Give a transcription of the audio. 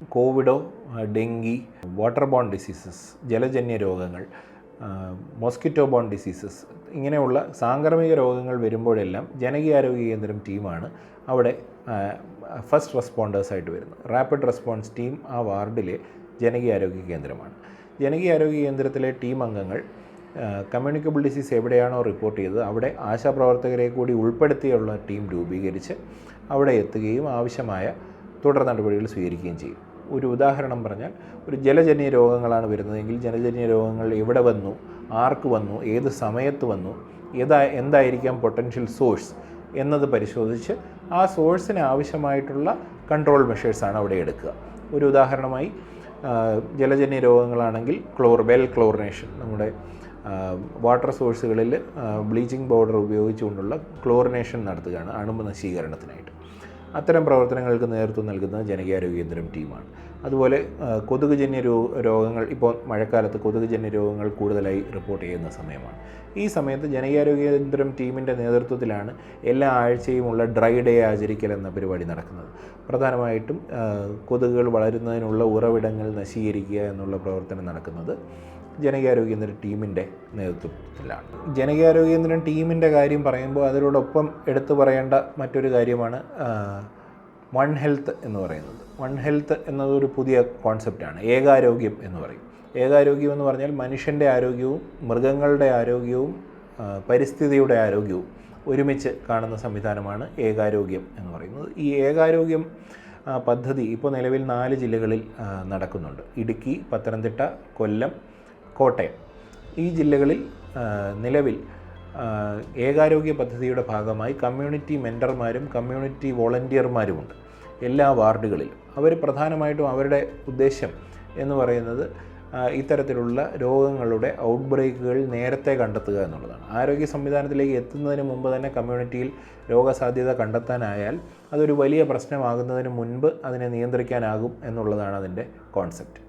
കോവിഡോ dengue water borne diseases ജലജന്യ രോഗങ്ങൾ mosquito bone diseases ഇങ്ങനെയുള്ള സാംക്രമിക രോഗങ്ങൾ വരുമ്പോഴെല്ലാം ജനകീയാരോഗ്യ കേന്ദ്രം ടീമാണ്. അവിടെ ഫസ്റ്റ് റെസ്പോണ്ടേഴ്സായിട്ട് വരുന്നത് റാപ്പിഡ് റെസ്പോൺസ് ടീം ആ വാർഡിലെ ജനകീയാരോഗ്യ കേന്ദ്രമാണ്. ജനകീയാരോഗ്യ കേന്ദ്രത്തിലെ ടീം അംഗങ്ങൾ കമ്മ്യൂണിക്കബിൾ ഡിസീസ് എവിടെയാണോ റിപ്പോർട്ട് ചെയ്തത് അവിടെ ആശാപ്രവർത്തകരെ കൂടി ഉൾപ്പെടുത്തിയുള്ള ടീം രൂപീകരിച്ച് അവിടെ എത്തുകയും ആവശ്യമായ തുടർ നടപടികൾ സ്വീകരിക്കുകയും ചെയ്യും. ഒരു ഉദാഹരണം പറഞ്ഞാൽ ഒരു ജലജന്യ രോഗങ്ങളാണ് വരുന്നതെങ്കിൽ ജലജന്യ രോഗങ്ങൾ എവിടെ വന്നു? ആർക്ക് വന്നു? ഏത് സമയത്ത് വന്നു? ഏതാ എന്തായിരിക്കാം പൊട്ടൻഷ്യൽ സോഴ്സ് എന്നത് പരിശോധിച്ച് ആ സോഴ്സിന് ആവശ്യമായിട്ടുള്ള കൺട്രോൾ മെഷേഴ്സാണ് അവിടെ എടുക്കുക. ഒരു ഉദാഹരണമായി ജലജന്യ രോഗങ്ങളാണെങ്കിൽ ക്ലോർ വെൽ ക്ലോറിനേഷൻ നമ്മുടെ വാട്ടർ സോഴ്സുകളിൽ ബ്ലീച്ചിങ് പൗഡർ ഉപയോഗിച്ചുകൊണ്ടുള്ള ക്ലോറിനേഷൻ നടത്തുകയാണ് അണുമ്പ് നശീകരണത്തിനായിട്ട് അത്തരം പ്രവർത്തനങ്ങൾക്ക് നേതൃത്വം നൽകുന്നത് ജനകീയാരോഗ്യ കേന്ദ്രം ടീമാണ്. അതുപോലെ കൊതുക് കൊതുകുജന്യ രോഗങ്ങൾ ഇപ്പോൾ മഴക്കാലത്ത് കൊതുകുജന്യ രോഗങ്ങൾ കൂടുതലായി റിപ്പോർട്ട് ചെയ്യുന്ന സമയമാണ്. ഈ സമയത്ത് ജനകീയാരോഗ്യ കേന്ദ്രം ടീമിന്റെ നേതൃത്വത്തിലാണ് എല്ലാ ആഴ്ചയുമുള്ള ഡ്രൈ ഡേ ആചരിക്കൽ എന്ന പരിപാടി നടക്കുന്നത്. പ്രധാനമായിട്ടും കൊതുകുകൾ വളരുന്നതിനുള്ള ഉറവിടങ്ങൾ നശീകരിക്കുക എന്നുള്ള പ്രവർത്തനം നടക്കുന്നത് ജനകീയാരോഗ്യ കേന്ദ്ര ടീമിന്റെ നേതൃത്വത്തിലാണ്. ജനകീയാരോഗ്യ കേന്ദ്രം ടീമിന്റെ കാര്യം പറയുമ്പോൾ അതിനോടൊപ്പം എടുത്തു പറയേണ്ട മറ്റൊരു കാര്യമാണ് വൺ ഹെൽത്ത് എന്ന് പറയുന്നത്. വൺ ഹെൽത്ത് എന്നതൊരു പുതിയ കോൺസെപ്റ്റാണ്. ഏകാരോഗ്യം എന്ന് പറയും. ഏകാരോഗ്യം എന്ന് പറഞ്ഞാൽ മനുഷ്യന്റെ ആരോഗ്യവും മൃഗങ്ങളുടെ ആരോഗ്യവും പരിസ്ഥിതിയുടെ ആരോഗ്യവും ഒരുമിച്ച് കാണുന്ന സംവിധാനമാണ് ഏകാരോഗ്യം എന്ന് പറയുന്നത്. ഈ ഏകാരോഗ്യം പദ്ധതി ഇപ്പോൾ നിലവിൽ നാല് ജില്ലകളിൽ നടക്കുന്നുണ്ട്. ഇടുക്കി പത്തനംതിട്ട കൊല്ലം കോട്ടയം. ഈ ജില്ലകളിൽ നിലവിൽ ഏകാരോഗ്യ പദ്ധതിയുടെ ഭാഗമായി കമ്മ്യൂണിറ്റി മെന്റർമാരും കമ്മ്യൂണിറ്റി വോളണ്ടിയർമാരുമുണ്ട് എല്ലാ വാർഡുകളിലും. അവർ പ്രധാനമായിട്ടും അവരുടെ ഉദ്ദേശം എന്ന് പറയുന്നത് ഇത്തരത്തിലുള്ള രോഗങ്ങളുടെ ഔട്ട്ബ്രേക്കുകൾ നേരത്തെ കണ്ടെത്തുക എന്നുള്ളതാണ്. ആരോഗ്യ സംവിധാനത്തിലേക്ക് എത്തുന്നതിന് മുമ്പ് തന്നെ കമ്മ്യൂണിറ്റിയിൽ രോഗസാധ്യത കണ്ടെത്താനായാൽ അതൊരു വലിയ പ്രശ്നമാകുന്നതിന് മുൻപ് അതിനെ നിയന്ത്രിക്കാനാകും എന്നുള്ളതാണ് അതിന്റെ കോൺസെപ്റ്റ്.